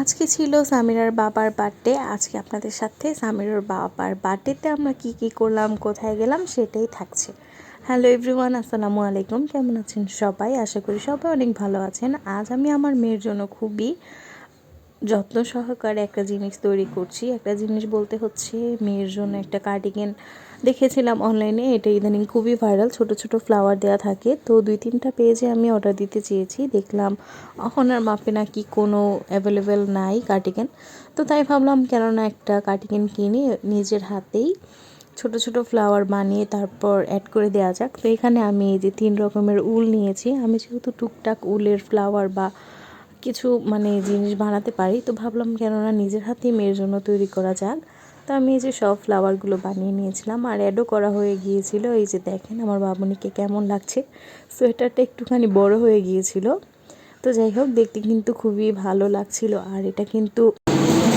আজকে ছিল সামিরার বাবার বার্থডে। আজকে আপনাদের সাথে সামিরার বাবার বার্থডেতে আমরা কি কি করলাম, কোথায় গেলাম সেটাই থাকছে। হ্যালো এভরিওয়ান আসসালামু আলাইকুম। কেমন আছেন সবাই? আশা করি সবাই অনেক ভালো আছেন। আজ আমি আমার মেয়ের জন্য খুবই যত্ন সহকারে একটা জিনিস তৈরি করছি। একটা জিনিস বলতে হচ্ছে, মেয়ের জন্য একটা কার্ডিগেন দেখেছিলাম অনলাইনে এটা ইদানিং খুবই ভাইরাল ছোট ছোট ফ্লাওয়ার দেওয়া থাকে। তো দুই তিনটা পেজে আমি অর্ডার দিতে চেয়েছি, দেখলাম অহনার মাপে নাকি কোনো অ্যাভেলেবেল নাই কার্ডিগেন তো তাই ভাবলাম, কেননা একটা কার্ডিগেন কিনে নিজের হাতেই, ছোট ছোট ফ্লাওয়ার বানিয়ে তারপর অ্যাড করে দেওয়া যাক। তো এখানে আমি এই যে তিন রকমের উল নিয়েছি। আমি যেহেতু টুকটাক উলের ফ্লাওয়ার বা কিছু মানে জিনিস বানাতে পারি। তো ভাবলাম, কেননা নিজের হাতেই মেয়ের জন্য তৈরি করা যাক। তো আমি এই যে সব ফ্লাওয়ারগুলো বানিয়ে নিয়েছিলাম আর অ্যাডও করা হয়ে গিয়েছিল। এই যে দেখেন আমার বাবুনিকে কেমন লাগছে। সোয়েটারটা একটুখানি বড় হয়ে গিয়েছিল। তো যাই হোক, দেখতে কিন্তু খুবই ভালো লাগছিল। আর এটা কিন্তু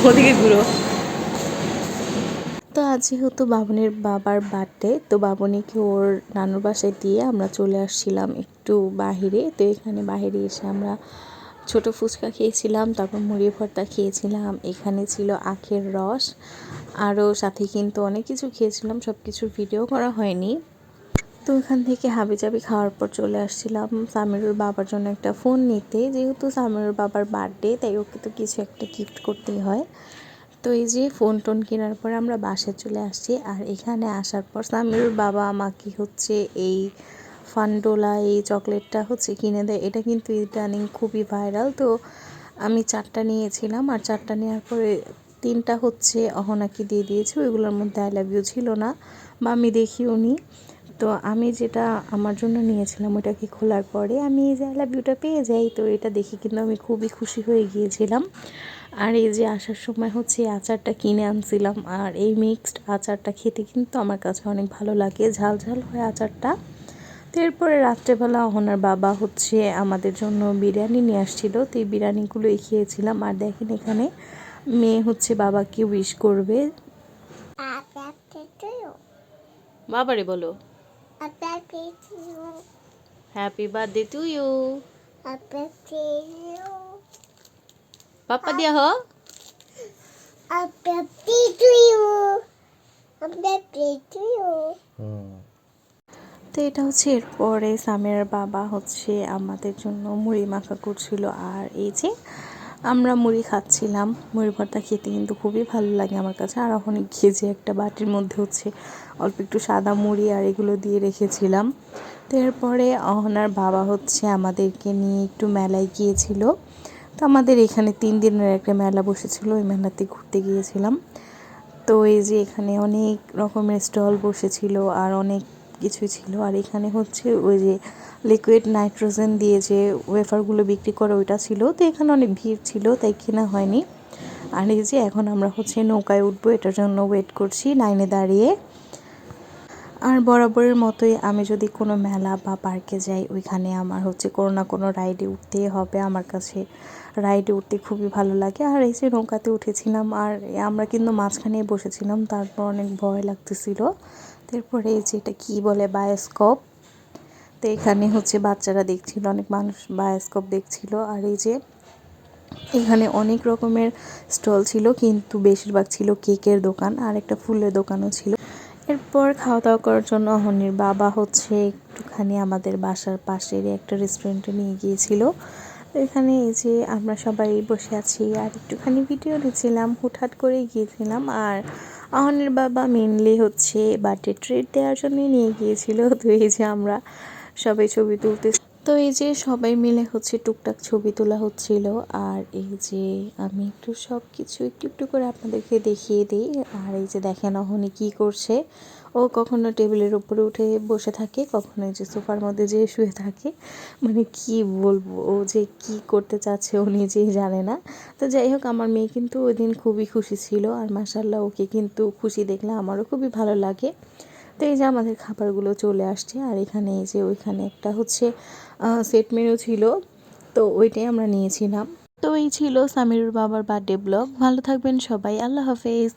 ওদিকে ঘুরো। তো আজ যেহেতু বাবনের বাবার বার্থডে তো বাবনিকে ওর নানুর বাসায় দিয়ে আমরা চলে আসছিলাম একটু বাহিরে। তো এখানে বাহিরে এসে আমরা ছোট ফুচকা খেয়েছিলাম, তারপর মুড়ি ভর্তা খেয়েছিলাম, এখানে ছিল আখের রস আরও সাথে কিন্তু অনেক কিছু খেয়েছিলাম সব কিছুর ভিডিও করা হয়নি। তো এখান থেকে হাবি জাবি খাওয়ার পর চলে আসছিলাম সামিরুর বাবার জন্য একটা ফোন নিতে, যেহেতু সামিরুর বাবার বার্থডে তাই ওকে তো কিছু একটা গিফট করতেই হয়। তো এই যে ফোন টোন কেনার পর আমরা বাসে চলে আসছি, আর এখানে আসার পর সামিরুর বাবা আমাকে হচ্ছে, এই ফান্ডোলা, এই চকলেটটা হচ্ছে কিনে দেয়। এটা কিন্তু ইদানিং খুবই ভাইরাল। তো আমি চারটা নিয়েছিলাম আর চারটা নেওয়ার পরে তিনটা হচ্ছে অহনাকে দিয়ে দিয়েছি। ওইগুলোর মধ্যে আই লাভ ইউ ছিল না, বা আমি দেখিও নি। তো আমি যেটা আমার জন্য নিয়েছিলাম ওটাকে খোলার পরে আমি এই যে আই লাভ ইউটা পেয়ে যাই, তো এটা দেখে কিন্তু আমি খুবই খুশি হয়ে গিয়েছিলাম। আর এই যে আসার সময় হচ্ছে আচারটা কিনে আনছিলাম। আর এই মিক্সড আচারটা খেতে কিন্তু আমার কাছে অনেক ভালো লাগে। ঝাল ঝাল হয় আচারটা। এরপরে রাত্রেবেলা ওনার বাবা হচ্ছে আমাদের জন্য বিরিয়ানি নিয়ে আসছিল। তো এই বিরিয়ানিগুলোই খেয়েছিলাম। আর দেখেন এখানে মেয়ে হচ্ছে বাবাকে উইশ করবে। বাবারে বলো। Happy birthday to you papa হ তো এটা হচ্ছে এরপরে সামের বাবা হচ্ছে আমাদের জন্য মুড়ি মাখা করছিল। আর এই যে আমরা মুড়ি খাচ্ছিলাম, মুড়ি ভর্তা খেতে কিন্তু খুবই ভালো লাগে আমার কাছে। আর ওখানে ঘেজে একটা বাটির মধ্যে হচ্ছে অল্প একটু সাদা মুড়ি আর এগুলো দিয়ে রেখেছিলাম। তো এরপরে অহনার বাবা হচ্ছে আমাদেরকে নিয়ে একটু মেলায় গিয়েছিল। তো আমাদের এখানে তিন দিনের একটা মেলা বসেছিল, ওই মেলাতে ঘুরতে গিয়েছিলাম। তো এই যে এখানে অনেক রকমের স্টল বসেছিল আর অনেক কিছুই ছিল। আর এখানে হচ্ছে ওই যে লিকুইড নাইট্রোজেন দিয়ে যে ওয়েফারগুলো বিক্রি করে ওইটা ছিল। তো এখানে অনেক ভিড় ছিল, তাই কেনা হয়নি। আর এই যে এখন আমরা হচ্ছে নৌকায় উঠবো, এটার জন্য ওয়েট করছি লাইনে দাঁড়িয়ে। আর বরাবরের মতোই আমি যদি কোনো মেলা বা পার্কে যাই, ওইখানে আমার হচ্ছে কোনো না কোনো রাইডে উঠতেই হবে। আমার কাছে রাইডে উঠতে খুবই ভালো লাগে। আর এই যে নৌকাতে উঠেছিলাম, আর আমরা কিন্তু মাঝখানে বসেছিলাম, তারপর অনেক ভয় লাগতেছিল। তারপরে এই যে এটা কী বলে বায়োস্কোপ তো এখানে হচ্ছে বাচ্চারা দেখছিল, অনেক মানুষ বায়োস্কোপ দেখছিল। আর এই যে এখানে অনেক রকমের স্টল ছিল, কিন্তু বেশিরভাগ ছিল কেকের দোকান, আর একটা ফুলের দোকানও ছিল। এরপর খাওয়া দাওয়া করার জন্য অহনির বাবা হচ্ছে একটুখানি আমাদের বাসার পাশের একটা রেস্টুরেন্টে নিয়ে গিয়েছিল। এখানে এই যে আমরা সবাই বসে আছি, আর একটুখানি ভিডিও নিয়েছিলাম হুটহাট করে গিয়েছিলাম। আর অহনের বাবা মেনলি হচ্ছে বার্থডে ট্রিট দেওয়ার জন্যই নিয়ে গিয়েছিল। তো এই যে আমরা সবাই ছবি তুলতে তো এই যে সবাই মিলে হচ্ছে টুকটাক ছবি তোলা হচ্ছিল। আর এই যে আমি একটু সব কিছু একটু একটু করে আপনাদেরকে দেখিয়ে দিই। আর এই যে দেখেন অহনি কি করছে। ও কখনো টেবিলের উপরে উঠে বসে থাকে, কখনো যে সোফার মধ্যে যেয়ে শুয়ে থাকে। মানে কি বলব, ও যে কি করতে চাচ্ছে ও নিজেই জানে না। তো যাই হোক, আমার মেয়ে কিন্তু ওই দিন খুবই খুশি ছিল আর মাসাল্লাহ ওকে কিন্তু খুশি দেখলে আমারও খুবই ভালো লাগে। তো এই যে আমাদের খাবারগুলো চলে আসছে আর এখানে এই যে ওইখানে একটা হচ্ছে সেট মেনু ছিল। তো ওইটাই আমরা নিয়েছিলাম। তো এই ছিল সামিরুর বাবার বার্থডে ব্লগ। ভালো থাকবেন সবাই। আল্লাহ হাফেজ।